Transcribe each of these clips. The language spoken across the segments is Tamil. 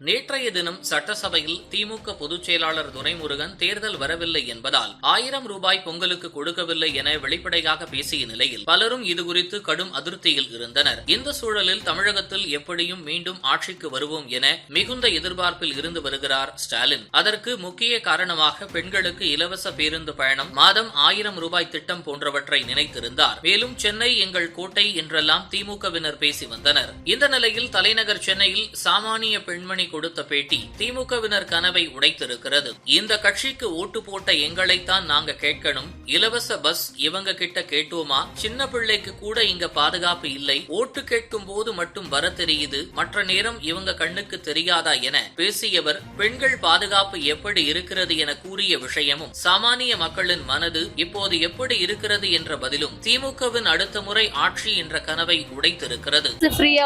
நேற்றைய தினம் சட்டசபையில் திமுக பொதுச் செயலாளர் துரைமுருகன் தேர்தல் வரவில்லை என்பதால் ஆயிரம் ரூபாய் பொங்கலுக்கு கொடுக்கவில்லை என வெளிப்படையாக பேசிய நிலையில் பலரும் இதுகுறித்து கடும் அதிருப்தியில் இருந்தனர். இந்த சூழலில் தமிழகத்தில் எப்படியும் மீண்டும் ஆட்சிக்கு வருவோம் என மிகுந்த எதிர்பார்ப்பில் இருந்து வருகிறார் ஸ்டாலின். அதற்கு முக்கிய காரணமாக பெண்களுக்கு இலவச பேருந்து பயணம் மாதம் ஆயிரம் ரூபாய் திட்டம் போன்றவற்றை நினைத்திருந்தார். மேலும் சென்னை எங்கள் கோட்டை என்றெல்லாம் திமுகவினர் பேசி வந்தனர். இந்த நிலையில் தலைநகர் சென்னையில் சாமானிய பெண்மணி கொடுத்த பேட்டி திமுகவினர் கனவை உடைத்திருக்கிறது. இந்த கட்சிக்கு ஓட்டு போட்ட எங்களைத்தான் நாங்க கேட்கணும். இலவச பஸ் இவங்க கிட்ட கேட்டோமா? சின்ன பிள்ளைக்கு கூட இங்க பாதுகாப்பு இல்லை. ஓட்டு கேட்கும் போது மட்டும் வர தெரியுது. மற்ற நேரம் இவங்க கண்ணுக்கு தெரியாதா என பேசியவர் பெண்கள் பாதுகாப்பு எப்படி இருக்கிறது என கூறிய விஷயமும் சாமானிய மக்களின் மனது இப்போது எப்படி இருக்கிறது என்ற பதிலும் திமுகவின் அடுத்த முறை ஆட்சி என்ற கனவை உடைத்திருக்கிறது. ஃப்ரீயா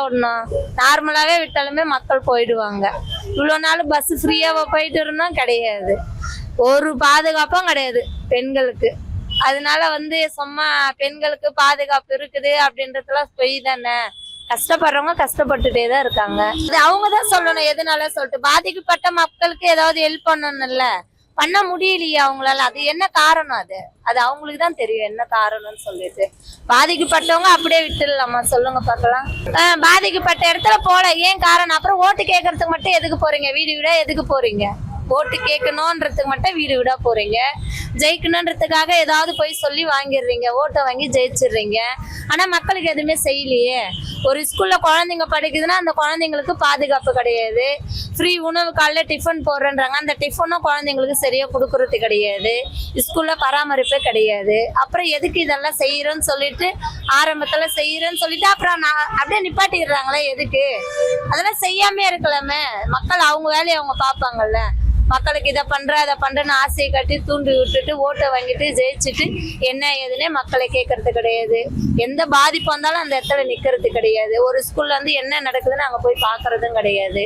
நார்மலாவே விட்டாலுமே மக்கள் போயிடுவாங்க. இவ்வளோ நாள் பஸ் ஃப்ரீயாக போயிட்டு இருந்தோம் கிடையாது. ஒரு பாதுகாப்பும் கிடையாது பெண்களுக்கு. அதனால வந்து சும்மா பெண்களுக்கு பாதுகாப்பு இருக்குது அப்படின்றதுலாம் பொய் தானே. கஷ்டப்படுறவங்க கஷ்டப்பட்டுட்டே தான் இருக்காங்க. அது அவங்க தான் சொல்லணும் எதுனால சொல்லிட்டு. பாதிக்கப்பட்ட மக்களுக்கு ஏதாவது ஹெல்ப் பண்ணணும்ல. பண்ண முடியலையே அவங்களால. அது என்ன காரணம் அது? அது அவங்களுக்கு தான் தெரியும் என்ன காரணம்னு சொல்லிட்டு. பாதிக்கப்பட்டவங்க அப்படியே விட்டுடலாமா? சொல்லுங்க பார்க்கலாம். பாதிக்கப்பட்ட இடத்துல போல. ஏன் காரணம்? அப்புறம் ஓட்டு கேட்கறதுக்கு மட்டும் எதுக்கு போறீங்க? வீடு வீடா எதுக்கு போறீங்க? ஓட்டு கேட்கணுன்றதுக்கு மட்டும் வீடு வீடா போறீங்க. ஜெயிக்கணுன்றதுக்காக ஏதாவது போய் சொல்லி வாங்கிடுறீங்க ஓட்டை வாங்கி ஜெயிச்சிடுறீங்க. ஆனா மக்களுக்கு எதுவுமே செய்யலையே. ஒரு ஸ்கூல்ல குழந்தைங்க படிக்குதுன்னா அந்த குழந்தைங்களுக்கு பாதுகாப்பு கிடையாது. ஃப்ரீ உணவு காலைல டிஃபன் போடுறேன்றாங்க. அந்த டிஃபனும் குழந்தைங்களுக்கு சரியா கொடுக்கறது கிடையாது. ஸ்கூல்ல பராமரிப்பே கிடையாது. அப்புறம் எதுக்கு இதெல்லாம் செய்யறோம்னு சொல்லிட்டு ஆரம்பத்துல செய்யறேன்னு சொல்லிட்டு அப்புறம் நான் அப்படியே நிப்பாட்டிடுறாங்களே எதுக்கு? அதெல்லாம் செய்யாம இருக்கலாமே. மக்கள் அவங்க வேலையை அவங்க பார்ப்பாங்கல்ல. மக்களுக்கு இதை பண்ற அதை பண்றேன்னு ஆசையை கட்டி தூண்டி விட்டுட்டு ஓட்டை வாங்கிட்டு ஜெயிச்சுட்டு என்ன ஏதுன்னே மக்களை கேட்கறது கிடையாது. எந்த பாதிப்பு வந்தாலும் அந்த இடத்துல நிக்கிறது கிடையாது. ஒரு ஸ்கூல்ல வந்து என்ன நடக்குதுன்னு அங்க போய் பார்க்கறதும் கிடையாது.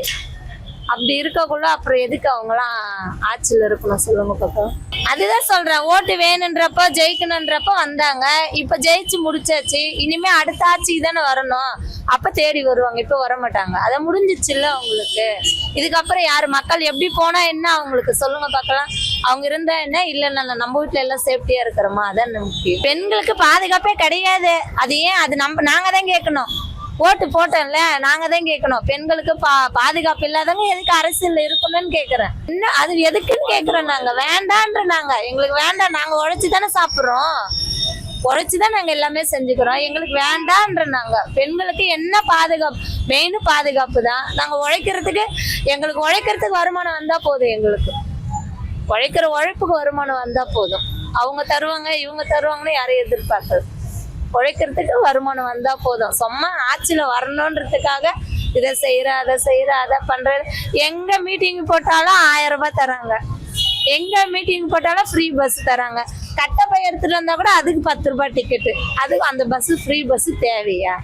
அப்படி இருக்கக்குள்ள அப்புறம் எதுக்கு அவங்களாம் ஆட்சியில் இருக்கணும் சொல்லுங்க பக்கம் அதுதான் சொல்றேன் ஓட்டு வேணுன்றப்போ ஜெயிக்கணுன்றப்போ வந்தாங்க. இப்ப ஜெயிச்சு முடிச்சாச்சு. இனிமே அடுத்த ஆட்சிக்கு தானே வரணும். அப்ப தேடி வருவாங்க இப்ப வர மாட்டாங்க அதை முடிஞ்சிச்சுல்ல அவங்களுக்கு இதுக்கப்புறம் யாரு? மக்கள் எப்படி போனா என்ன அவங்களுக்கு? சொல்லுங்க பார்க்கலாம். அவங்க இருந்தா என்ன? இல்லைன்னா நம்ம வீட்ல எல்லாம் சேஃப்டியா இருக்கிறோமா? அதான் முக்கியம். பெண்களுக்கு பாதுகாப்பே கிடையாது. அது ஏன்? அது நம்ம நாங்க தான் கேட்கணும். ஓட்டு போட்டோம்ல நாங்க தான் கேட்கணும் பெண்களுக்கு பா பாதுகாப்பு இல்லாதவங்க எதுக்கு அரசியல் இருக்கணும்னு கேக்குறேன். இன்னும் அது எதுக்குன்னு கேக்குறோம் நாங்க. வேண்டான்ற நாங்க எங்களுக்கு வேண்டாம். நாங்க உழைச்சி தானே சாப்பிடுறோம். உழைச்சி தான் நாங்க எல்லாமே செஞ்சுக்கிறோம். எங்களுக்கு வேண்டான்ற நாங்க பெண்களுக்கு என்ன பாதுகாப்பு? மெயின் பாதுகாப்பு தான் நாங்க உழைக்கிறதுக்கு எங்களுக்கு உழைக்கிறதுக்கு வருமானம் வந்தா போதும் எங்களுக்கு. உழைக்கிற உழைப்புக்கு வருமானம் வந்தா போதும். அவங்க தருவாங்க இவங்க தருவாங்கன்னு யாரையும் எதிர்பார்க்கறது உழைக்கிறதுக்கு வருமானம் வந்தா போதும். சும்மா ஆட்சியில வரணுன்றதுக்காக இதை செய்யற அதை செய்யற அதை பண்ற. எங்க மீட்டிங் போட்டாலும் ஆயிரம் ரூபாய் தராங்க. எங்க மீட்டிங் போட்டாலும் ஃப்ரீ பஸ் தராங்க. கட்டப்பை எடுத்துட்டு வந்தா கூட அதுக்கு பத்து ரூபாய் டிக்கெட்டு அதுக்கு அந்த பஸ் ஃப்ரீ பஸ் தேவையா?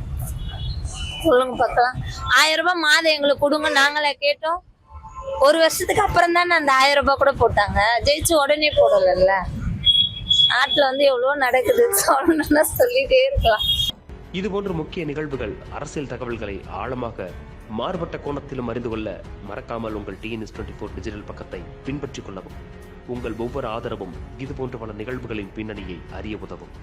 சொல்லுங்க பார்க்கலாம். ஆயிரம் ரூபாய் மாதம் எங்களுக்கு கொடுங்க. நாங்களே கேட்டோம். ஒரு வருஷத்துக்கு அப்புறம் தானே அந்த ஆயிரம் ரூபாய் கூட போட்டாங்க. ஜெயிச்சு உடனே போடலைல்ல? நாட்டில் வந்து எவ்வளோ நடக்குது. சொல்லணும்னா சொல்லிட்டே இருக்கலாம். இதுபோன்ற முக்கிய நிகழ்வுகள் அரசியல் தகவல்களை ஆழமாக மாறுபட்ட கோணத்திலும் அறிந்து கொள்ள மறக்காமல் உங்கள் டிஎன்எஸ் டுவெண்ட்டி ஃபோர் டிஜிட்டல் பக்கத்தை பின்பற்றிக் கொள்ளவும். உங்கள் ஒவ்வொரு ஆதரவும் இதுபோன்ற பல நிகழ்வுகளின் பின்னணியை அறிய உதவும்.